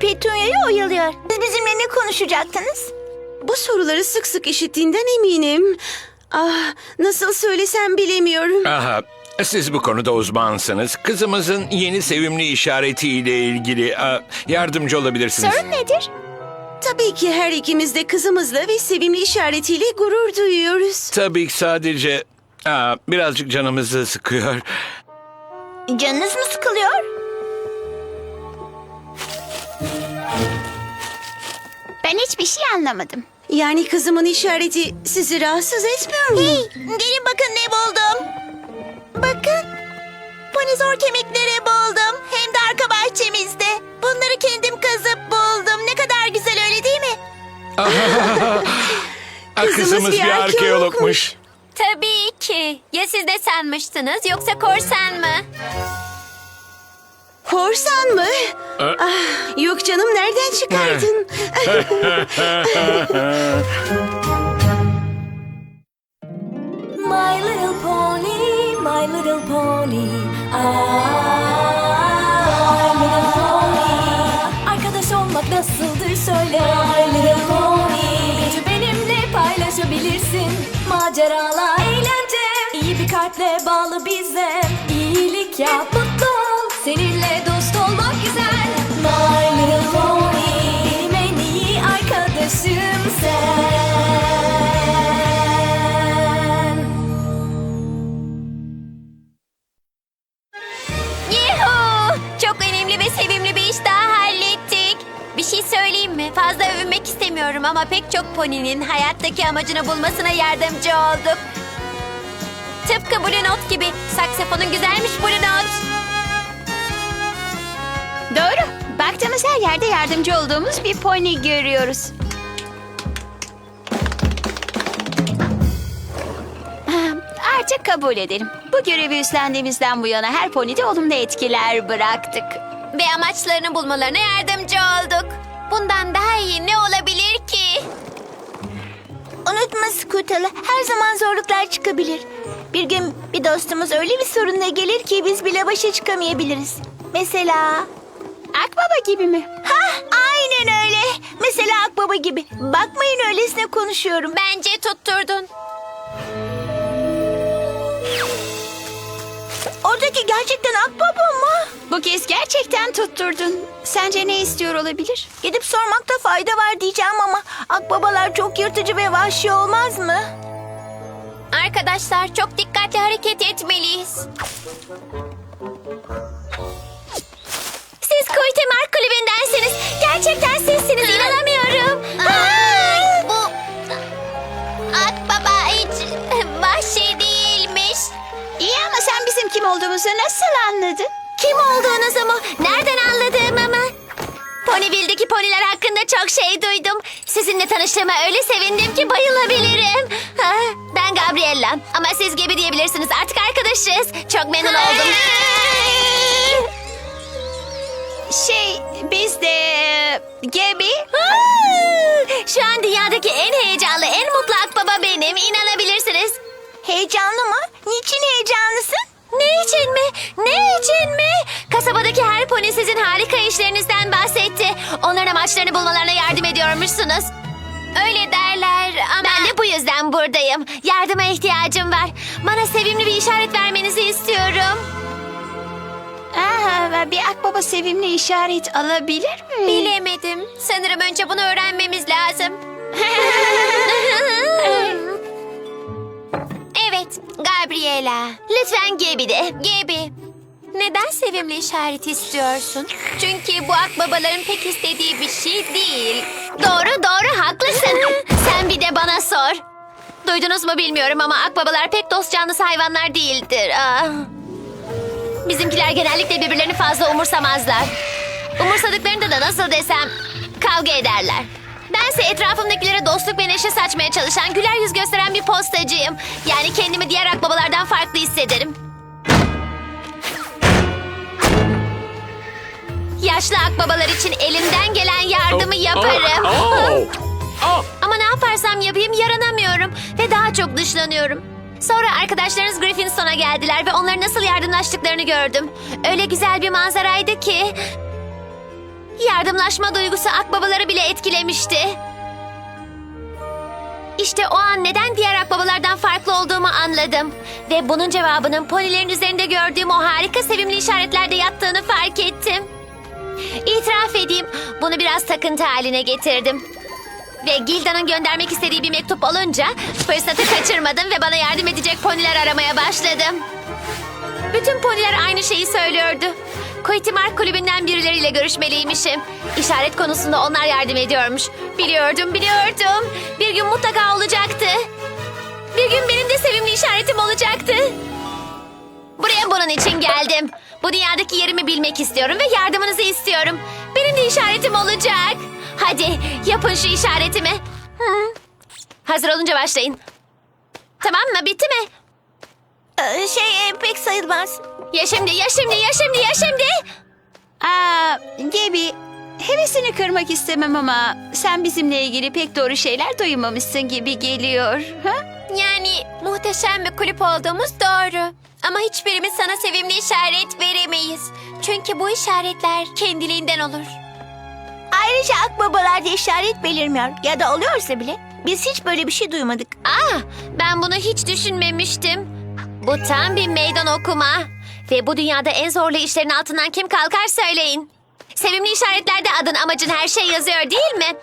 Petunia'yı oyalıyor. Siz bizimle ne konuşacaktınız? Bu soruları sık sık işittiğinden eminim. Ah, nasıl söylesem bilemiyorum. Aha, siz bu konuda uzmansınız. Kızımızın yeni sevimli işaretiyle ilgili e, yardımcı olabilirsiniz. Sorun nedir? Tabii ki her ikimiz de kızımızla ve sevimli işaretiyle gurur duyuyoruz. Tabii ki sadece aa, birazcık canımızı sıkıyor. Canınız mı sıkılıyor? Ben hiçbir şey anlamadım. Yani kızımın işareti sizi rahatsız etmiyor mu? Hey, gelin bakın ne buldum. Bakın. Ponizor kemikleri buldum. Hem de arka bahçemizde. Bunları kendim kazıp buldum. Ne kadar güzel öyle değil mi? Aa, Kızımız, bir arkeologmuş. Tabii ki. Ya siz de sanmıştınız yoksa korsan mı? Korsan mı? Ah, yok canım nereden çıkardın? My little pony, my little pony. I, my little pony. Arkadaş olmak nasıldır söyle. My little pony. Gücü benimle paylaşabilirsin. Maceralar, eğlence. İyi bir kalple bağlı bize. İyilik yap, mutlu dost olmak güzel. My little pony. İyi arkadaşım sen. Yuhu! Çok önemli ve sevimli bir iş daha hallettik. Bir şey söyleyeyim mi? Fazla övünmek istemiyorum ama pek çok poninin hayattaki amacını bulmasına yardımcı olduk. Tıpkı Blue Note gibi. Saksafonun güzelmiş Blue Note. Doğru. Baktığımız her yerde yardımcı olduğumuz bir pony görüyoruz. Ah, Artık kabul edelim. Bu görevi üstlendiğimizden bu yana her ponide olumlu etkiler bıraktık. Ve amaçlarını bulmalarına yardımcı olduk. Bundan daha iyi ne olabilir ki? Unutma Scootal'ı. Her zaman zorluklar çıkabilir. Bir gün bir dostumuz öyle bir sorunla gelir ki biz bile başa çıkamayabiliriz. Mesela... Gibi mi? Ha, aynen öyle. Mesela Akbaba gibi. Bakmayın öylesine konuşuyorum. Bence tutturdun. Oradaki gerçekten Akbaba mı? Bu kez gerçekten tutturdun. Sence ne istiyor olabilir? Gidip sormakta fayda var diyeceğim ama Akbabalar çok yırtıcı ve vahşi olmaz mı? Arkadaşlar çok dikkatli hareket etmeliyiz. Kuytemar kulübündensiniz. Gerçekten sizsiniz inanamıyorum. Ay, bu Akbaba hiç vahşi değilmiş. İyi ama sen bizim kim olduğumuzu nasıl anladın? Kim olduğunuzu mu? Nereden anladığımı mı? Ponyville'deki poniler hakkında çok şey duydum. Sizinle tanıştığıma öyle sevindim ki bayılabilirim. Ha, ben Gabriella ama siz gibi diyebilirsiniz. Artık arkadaşız. Çok memnun oldum. Şey, biz de... e, Şu an dünyadaki en heyecanlı, en mutlu akbaba benim. İnanabilirsiniz. Heyecanlı mı? Niçin heyecanlısın? Ne için mi? Ne için mi? Kasabadaki her pony sizin harika işlerinizden bahsetti. Onların amaçlarını bulmalarına yardım ediyormuşsunuz. Öyle derler ama... Ben de bu yüzden buradayım. Yardıma ihtiyacım var. Bana sevimli bir işaret vermenizi istiyorum. Aa, bir akbaba sevimli işaret alabilir mi? Bilemedim. Sanırım önce bunu öğrenmemiz lazım. evet, Gabriela. Lütfen Gebi de. Gebi. Neden sevimli işaret istiyorsun? Çünkü bu akbabaların pek istediği bir şey değil. Doğru doğru haklısın. Sen bir de bana sor. Duydunuz mu bilmiyorum ama akbabalar pek dost canlısı hayvanlar değildir. Ah. Bizimkiler genellikle birbirlerini fazla umursamazlar. Umursadıklarında da nasıl desem kavga ederler. Bense etrafımdakilere dostluk ve neşe saçmaya çalışan, güler yüz gösteren bir postacıyım. Yani kendimi diğer akbabalardan farklı hissederim. Yaşlı akbabalar için elimden gelen yardımı yaparım. Oh, oh. Ama ne yaparsam yapayım yaranamıyorum ve daha çok dışlanıyorum. Sonra arkadaşlarınız Griffinson'a geldiler ve onların nasıl yardımlaştıklarını gördüm. Öyle güzel bir manzaraydı ki... Yardımlaşma duygusu akbabaları bile etkilemişti. İşte o an neden diğer akbabalardan farklı olduğumu anladım. Ve bunun cevabının ponilerin üzerinde gördüğüm o harika sevimli işaretlerde yattığını fark ettim. İtiraf edeyim, bunu biraz takıntı haline getirdim. Ve Gilda'nın göndermek istediği bir mektup olunca fırsatı kaçırmadım ve bana yardım edecek poniler aramaya başladım. Bütün poniler aynı şeyi söylüyordu. Quitty Mark kulübünden birileriyle görüşmeliymişim. İşaret konusunda onlar yardım ediyormuş. Biliyordum, biliyordum. Bir gün mutlaka olacaktı. Bir gün benim de sevimli işaretim olacaktı. Buraya bunun için geldim. Bu dünyadaki yerimi bilmek istiyorum ve yardımınızı istiyorum. Benim de işaretim olacak. Hadi yapın şu işaretimi. Hı. Hazır olunca başlayın. Tamam mı? Bitti mi? Ee, şey e, pek sayılmaz. Ya şimdi, ya şimdi, ya şimdi, ya şimdi. Aa, Gebi, hevesini kırmak istemem ama sen bizimle ilgili pek doğru şeyler duymamışsın gibi geliyor. Ha? Yani muhteşem bir kulüp olduğumuz doğru. Ama hiçbirimiz sana sevimli işaret veremeyiz. Çünkü bu işaretler kendiliğinden olur. Ayrıca akbabalarda işaret belirmiyor. Ya da oluyorsa bile biz hiç böyle bir şey duymadık. Aa, ben bunu hiç düşünmemiştim. Bu tam bir meydan okuma. Ve bu dünyada en zorlu işlerin altından kim kalkar söyleyin. Sevimli işaretlerde adın amacın her şey yazıyor değil mi?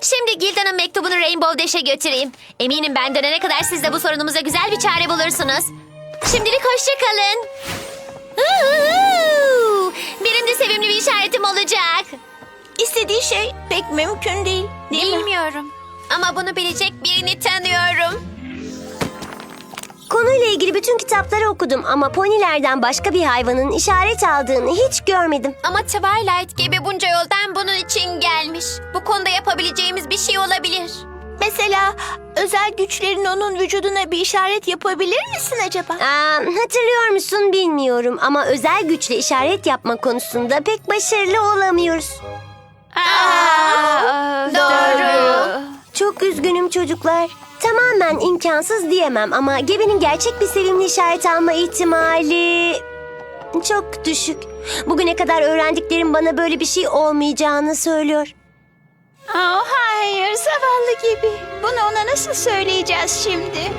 Şimdi Gilda'nın mektubunu Rainbow Dash'e götüreyim. Eminim ben dönene kadar siz de bu sorunumuza güzel bir çare bulursunuz. Şimdilik hoşça kalın. Uhu! Benim de sevimli bir işaretim olacak. İstediği şey pek mümkün değil. Değil mi? Bilmiyorum. Ama bunu bilecek birini tanıyorum. Konuyla ilgili bütün kitapları okudum ama ponilerden başka bir hayvanın işaret aldığını hiç görmedim. Ama Twilight gibi bunca yoldan bunun için gelmiş. Bu konuda yapabileceğimiz bir şey olabilir. Mesela özel güçlerin onun vücuduna bir işaret yapabilir misin acaba? Aa, hatırlıyor musun bilmiyorum ama özel güçle işaret yapma konusunda pek başarılı olamıyoruz. Aa, Doğru. Çok üzgünüm çocuklar. Tamamen imkansız diyemem ama Gebe'nin gerçek bir sevimli işaret alma ihtimali çok düşük. Bugüne kadar öğrendiklerim bana böyle bir şey olmayacağını söylüyor. Aa, hayır, zavallı gibi. Bunu ona nasıl söyleyeceğiz şimdi?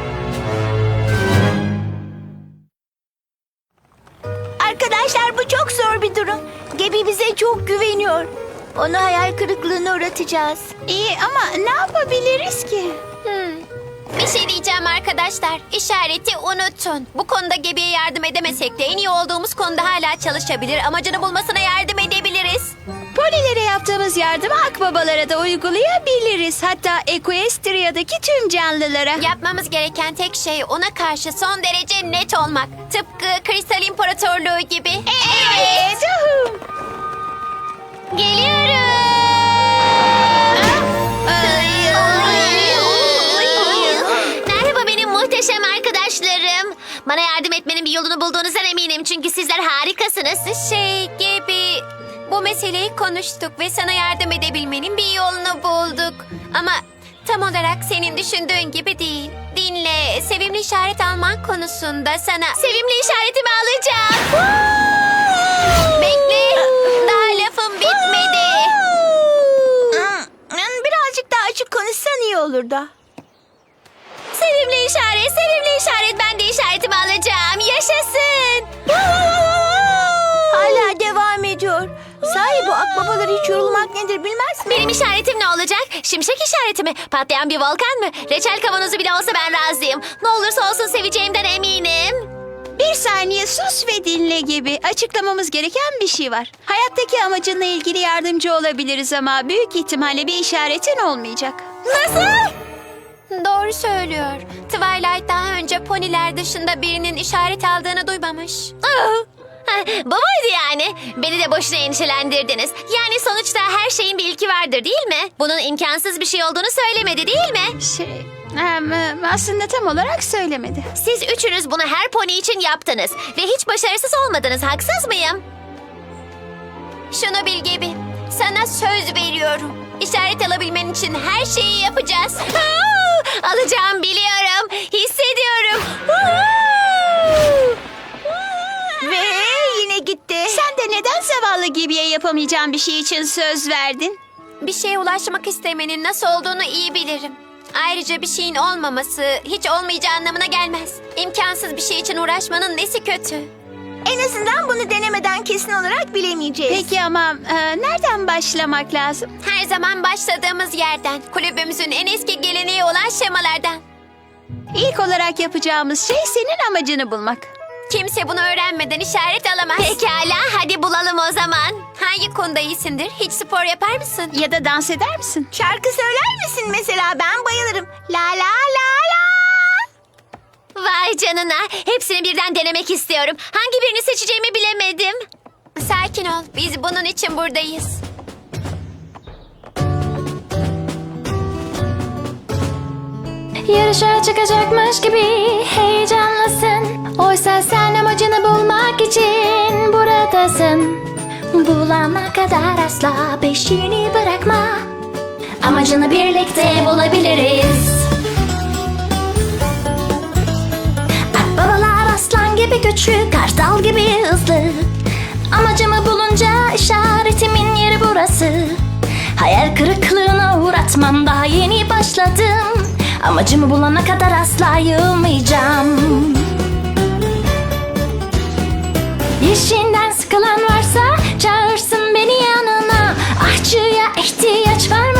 Arkadaşlar bu çok zor bir durum. Gebi bize çok güveniyor. Onu hayal kırıklığına uğratacağız. İyi ama ne yapabiliriz ki? Bir şey diyeceğim arkadaşlar. İşareti unutun. Bu konuda Gebi'ye yardım edemesek de en iyi olduğumuz konuda hala çalışabilir. Amacını bulmasına yardım edebiliriz. Polilere yaptığımız yardımı akbabalara da uygulayabiliriz. Hatta Equestria'daki tüm canlılara. Yapmamız gereken tek şey ona karşı son derece net olmak. Tıpkı Kristal İmparatorluğu gibi. Evet. Geliyorum. Merhaba benim muhteşem arkadaşlarım. Bana yardım etmenin bir yolunu bulduğunuzdan eminim çünkü sizler harikasınız. Şey gibi bu meseleyi konuştuk ve sana yardım edebilmenin bir yolunu bulduk. Ama tam olarak senin düşündüğün gibi değil. Dinle, sevimli işaret alman konusunda sana sevimli işaretimi alacağım. Bekle, daha lafım bitmedi. Hmm, Birazcık daha konuşsan iyi olurdu. Sevimli işaret, sevimli işaret. Ben de işaretimi alacağım. Yaşasın. Hala devam ediyor. Sahi bu akbabalar hiç yorulmak nedir bilmez mi? Benim işaretim ne olacak? Şimşek işareti mi? Patlayan bir volkan mı? Reçel kavanozu bile olsa ben razıyım. Ne olursa olsun seveceğimden eminim. Bir saniye sus ve dinle gibi. Açıklamamız gereken bir şey var. Hayattaki amacınla ilgili yardımcı olabiliriz ama büyük ihtimalle bir işaretin olmayacak. Nasıl? Doğru söylüyor. Twilight daha önce poniler dışında birinin işaret aldığını duymamış. Bu muydu yani? Beni de boşuna endişelendirdiniz. Yani sonuçta her şeyin bir ilki vardır değil mi? Bunun imkansız bir şey olduğunu söylemedi değil mi? Şey, em, aslında tam olarak söylemedi. Siz üçünüz bunu her pony için yaptınız. Ve hiç başarısız olmadınız. Haksız mıyım? Şunu bil gibi. Sana söz veriyorum. İşaret alabilmen için her şeyi yapacağız. Aa, alacağım biliyorum. Hissediyorum. Ve yine gitti. Sen de neden zavallı gibiye yapamayacağım bir şey için söz verdin? Bir şeye ulaşmak istemenin nasıl olduğunu iyi bilirim. Ayrıca bir şeyin olmaması hiç olmayacağı anlamına gelmez. İmkansız bir şey için uğraşmanın nesi kötü? En azından bunu denemeden kesin olarak bilemeyeceğiz. Peki ama e, nereden başlamak lazım? Her zaman başladığımız yerden, kulübümüzün en eski geleneği olan şemalardan. İlk olarak yapacağımız şey senin amacını bulmak. Kimse bunu öğrenmeden işaret alamaz. Pekala, hadi bulalım o zaman. Hangi konuda iyisindir? Hiç spor yapar mısın? Ya da dans eder misin? Şarkı söyler misin mesela? Ben bayılırım. La la la la. Vay canına, hepsini birden denemek istiyorum. Hangi birini seçeceğimi bilemedim. Sakin ol, biz bunun için buradayız. Yarışa çıkacakmış gibi heyecanlısın Oysa sen amacını bulmak için buradasın Bulana kadar asla peşini bırakma Amacını birlikte bulabiliriz gibi güçlü, kartal gibi hızlı. Amacımı bulunca işaretimin yeri burası. Hayal kırıklığına uğratmam daha yeni başladım. Amacımı bulana kadar asla yılmayacağım İşinden sıkılan varsa çağırsın beni yanına. Ahçıya ihtiyaç var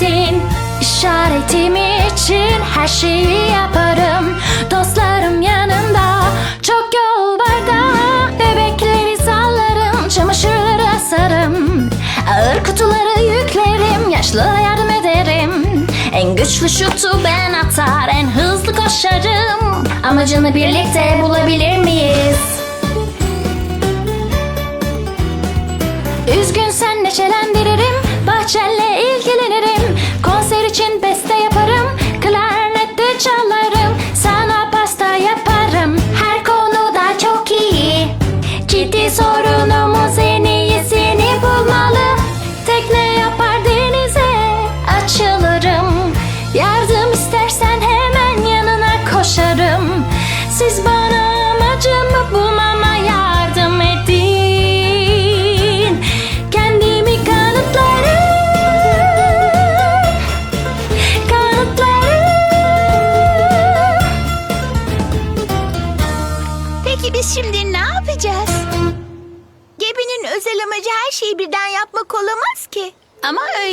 seçmelisin İşaretim için her şeyi yaparım. Dostlarım yanımda çok yol var daha Bebekleri sallarım çamaşırları asarım. Ağır kutuları yüklerim yaşlılara yardım ederim. En güçlü şutu ben atar en hızlı koşarım. Amacını birlikte bulabilir miyiz? Üzgünsen neşelendiririm. Bahçenle ilgilenirim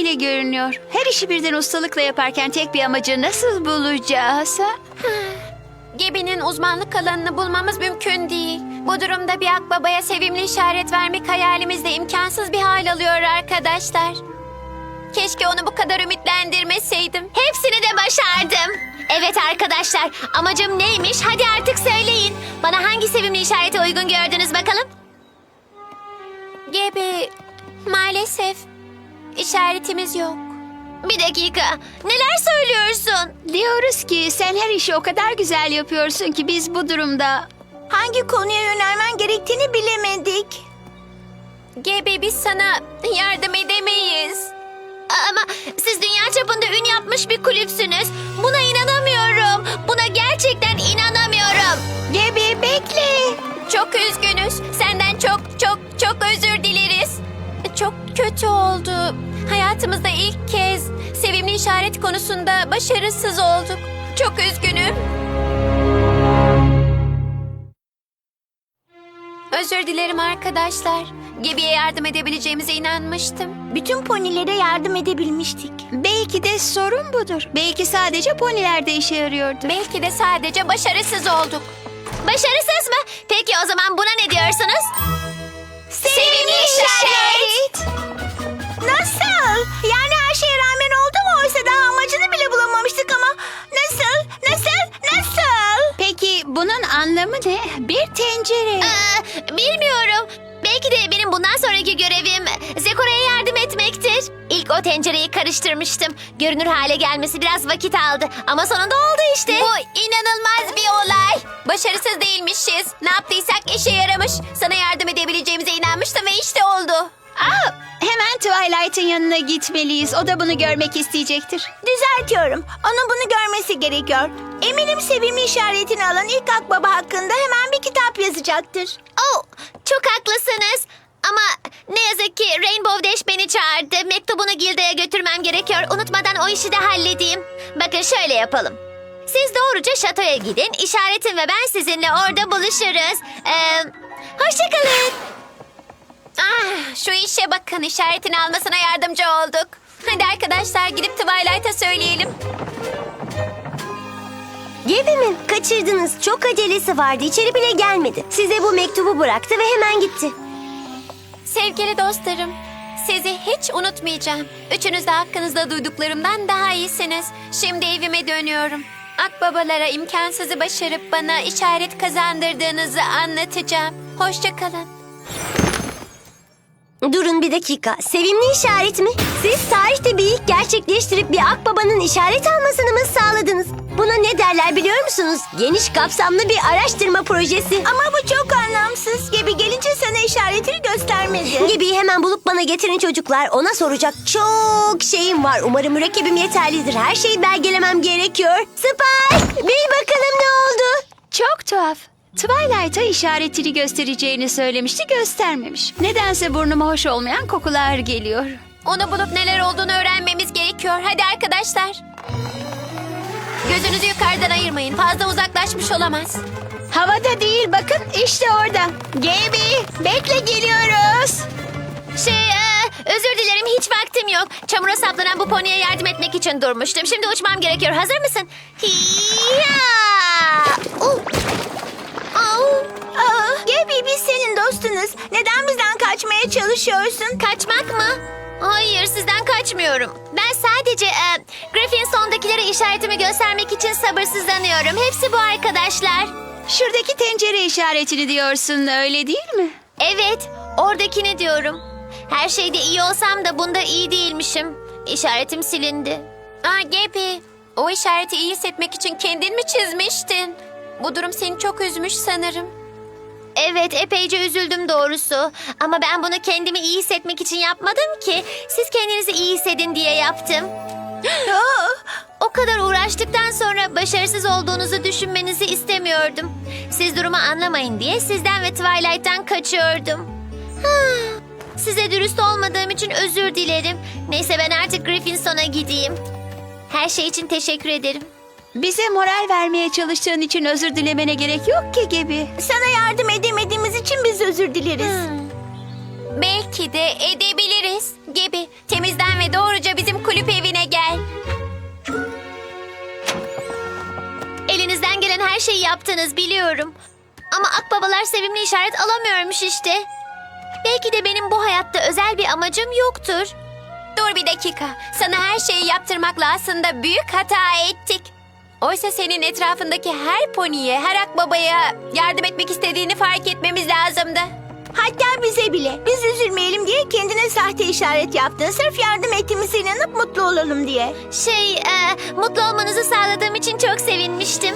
öyle görünüyor. Her işi birden ustalıkla yaparken tek bir amacı nasıl bulacağız? ha? Gebi'nin uzmanlık alanını bulmamız mümkün değil. Bu durumda bir akbabaya sevimli işaret vermek hayalimizde imkansız bir hal alıyor arkadaşlar. Keşke onu bu kadar ümitlendirmeseydim. Hepsini de başardım. Evet arkadaşlar, amacım neymiş? Hadi artık söyleyin. Bana hangi sevimli işareti uygun gördünüz bakalım? Gebi, maalesef işaretimiz yok. Bir dakika, neler söylüyorsun? Diyoruz ki sen her işi o kadar güzel yapıyorsun ki biz bu durumda... Hangi konuya yönelmen gerektiğini bilemedik. Gebe biz sana yardım edemeyiz. Ama siz dünya çapında ün yapmış bir kulüpsünüz. Buna inanamıyorum. Buna gerçekten inanamıyorum. Gebi bekle. Çok üzgünüz. Senden çok çok çok özür dileriz. Kötü oldu. Hayatımızda ilk kez sevimli işaret konusunda başarısız olduk. Çok üzgünüm. Özür dilerim arkadaşlar. Gebi'ye yardım edebileceğimize inanmıştım. Bütün ponilere yardım edebilmiştik. Belki de sorun budur. Belki sadece ponilerde işe yarıyordu. Belki de sadece başarısız olduk. Başarısız mı? Peki o zaman buna ne diyorsunuz? Sevimli işaret. Nasıl? Yani her şeye rağmen oldu mu? Oysa daha amacını bile bulamamıştık ama. Nasıl? Nasıl? Nasıl? Peki bunun anlamı ne? Bir tencere. Ee, bilmiyorum. Belki de benim bundan sonraki görevim Zekora'ya yardım etmektir. İlk o tencereyi karıştırmıştım. Görünür hale gelmesi biraz vakit aldı. Ama sonunda oldu işte. Bu inanılmaz bir olay. Başarısız değilmişiz. Ne yaptıysak işe yaramış. Sana yardım edebileceğimize inanmıştım ve işte oldu. Aa, hemen Twilight'ın yanına gitmeliyiz. O da bunu görmek isteyecektir. Düzeltiyorum. Onun bunu görmesi gerekiyor. Eminim sevimli işaretini alan ilk akbaba hakkında hemen bir kitap yazacaktır. Oh, çok haklısınız. Ama ne yazık ki Rainbow Dash beni çağırdı. Mektubunu Gilda'ya götürmem gerekiyor. Unutmadan o işi de halledeyim. Bakın şöyle yapalım. Siz doğruca şatoya gidin. İşaretim ve ben sizinle orada buluşuruz. Ee, hoşçakalın. Ah, şu işe bakın. İşaretini almasına yardımcı olduk. Hadi arkadaşlar gidip Twilight'a söyleyelim. Gebimin kaçırdınız. Çok acelesi vardı. İçeri bile gelmedi. Size bu mektubu bıraktı ve hemen gitti. Sevgili dostlarım, sizi hiç unutmayacağım. Üçünüz de hakkınızda duyduklarımdan daha iyisiniz. Şimdi evime dönüyorum. Akbabalara imkansızı başarıp bana işaret kazandırdığınızı anlatacağım. Hoşçakalın. Durun bir dakika. Sevimli işaret mi? Siz tarihte bir ilk gerçekleştirip bir akbabanın işaret almasını mı sağladınız? Buna ne derler biliyor musunuz? Geniş kapsamlı bir araştırma projesi. Ama bu çok anlamsız. Gibi gelince sana işaretini göstermedi. Gibi'yi hemen bulup bana getirin çocuklar. Ona soracak çok şeyim var. Umarım mürekkebim yeterlidir. Her şeyi belgelemem gerekiyor. Spike! Bil bakalım ne oldu? Çok tuhaf. Twilight'a işaretini göstereceğini söylemişti, göstermemiş. Nedense burnuma hoş olmayan kokular geliyor. Onu bulup neler olduğunu öğrenmemiz gerekiyor. Hadi arkadaşlar. Gözünüzü yukarıdan ayırmayın. Fazla uzaklaşmış olamaz. Havada değil bakın işte orada. Gaby bekle geliyoruz. Şey, e, özür dilerim hiç vaktim yok. Çamura saplanan bu poniye yardım etmek için durmuştum. Şimdi uçmam gerekiyor. Hazır mısın? Hiya! Uh! Gaby biz senin dostunuz. Neden bizden kaçmaya çalışıyorsun? Kaçmak mı? Hayır, sizden kaçmıyorum. Ben sadece e, Griffinson'dakilere işaretimi göstermek için sabırsızlanıyorum. Hepsi bu arkadaşlar. Şuradaki tencere işaretini diyorsun öyle değil mi? Evet, oradakini diyorum. Her şeyde iyi olsam da bunda iyi değilmişim. İşaretim silindi. Aa Gepi, o işareti iyi hissetmek için kendin mi çizmiştin? Bu durum seni çok üzmüş sanırım. Evet, epeyce üzüldüm doğrusu. Ama ben bunu kendimi iyi hissetmek için yapmadım ki. Siz kendinizi iyi hissedin diye yaptım. O kadar uğraştıktan sonra başarısız olduğunuzu düşünmenizi istemiyordum. Siz durumu anlamayın diye sizden ve Twilight'tan kaçıyordum. Size dürüst olmadığım için özür dilerim. Neyse ben artık Griffinson'a gideyim. Her şey için teşekkür ederim. Bize moral vermeye çalıştığın için özür dilemene gerek yok ki gibi. Sana yardım edemediğimiz için biz özür dileriz. Belki de edebiliriz gibi. Temizden ve doğruca bizim kulüp evine gel. Elinizden gelen her şeyi yaptınız biliyorum. Ama akbabalar sevimli işaret alamıyormuş işte. Belki de benim bu hayatta özel bir amacım yoktur. Dur bir dakika. Sana her şeyi yaptırmakla aslında büyük hata ettik. Oysa senin etrafındaki her poniye, her akbabaya yardım etmek istediğini fark etmemiz lazımdı. Hatta bize bile. Biz üzülmeyelim diye kendine sahte işaret yaptın. Sırf yardım ettiğimize inanıp mutlu olalım diye. Şey, e, mutlu olmanızı sağladığım için çok sevinmiştim.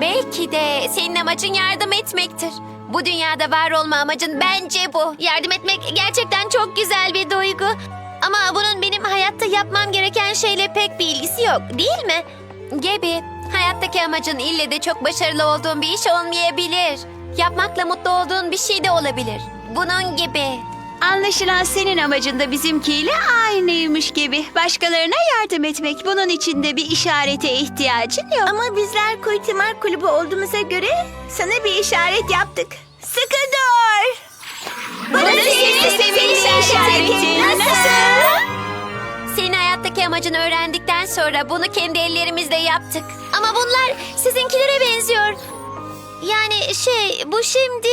Belki de senin amacın yardım etmektir. Bu dünyada var olma amacın bence bu. Yardım etmek gerçekten çok güzel bir duygu. Ama bunun benim hayatta yapmam gereken şeyle pek bir ilgisi yok, değil mi? Gebi, hayattaki amacın ille de çok başarılı olduğun bir iş olmayabilir. Yapmakla mutlu olduğun bir şey de olabilir. Bunun gibi. Anlaşılan senin amacın da bizimkiyle aynıymış gibi. Başkalarına yardım etmek. Bunun için de bir işarete ihtiyacın yok. Ama bizler Kuytimar Kulübü olduğumuza göre sana bir işaret yaptık. Sıkı dur. Bunu senin sevimli işaretin. Nasıl? Senin hayattaki amacını öğrendikten sonra bunu kendi ellerimizle yaptık. Ama bunlar sizinkilere benziyor. Yani şey bu şimdi...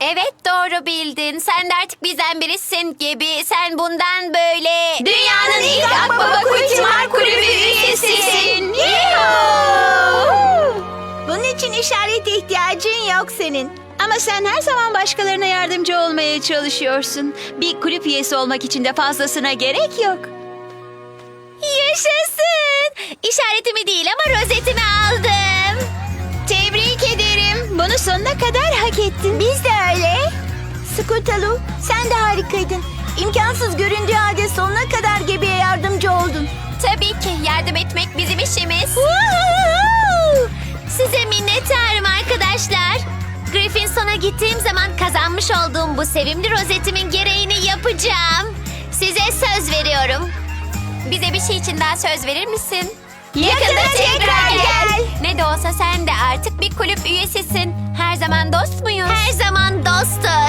Evet doğru bildin. Sen de artık bizden birisin gibi. Sen bundan böyle... Dünyanın ilk Akbaba Kuytimar Kulübü üyesisin. Bunun için işarete ihtiyacın yok senin. Ama sen her zaman başkalarına yardımcı olmaya çalışıyorsun. Bir kulüp üyesi olmak için de fazlasına gerek yok. Yaşasın. İşaretimi değil ama rozetimi aldım. Tebrik ederim. Bunu sonuna kadar hak ettin. Biz de öyle. Skutalu, sen de harikaydın. İmkansız göründüğü halde sonuna kadar Gebi'ye yardımcı oldun. Tabii ki yardım etmek bizim işimiz. Size minnettarım arkadaşlar. Griffinson'a gittiğim zaman kazanmış olduğum bu sevimli rozetimin gereğini yapacağım. Size söz veriyorum. Bize bir şey için daha söz verir misin? Yakında tekrar gel. Ne de olsa sen de artık bir kulüp üyesisin. Her zaman dost muyuz? Her zaman dostuz.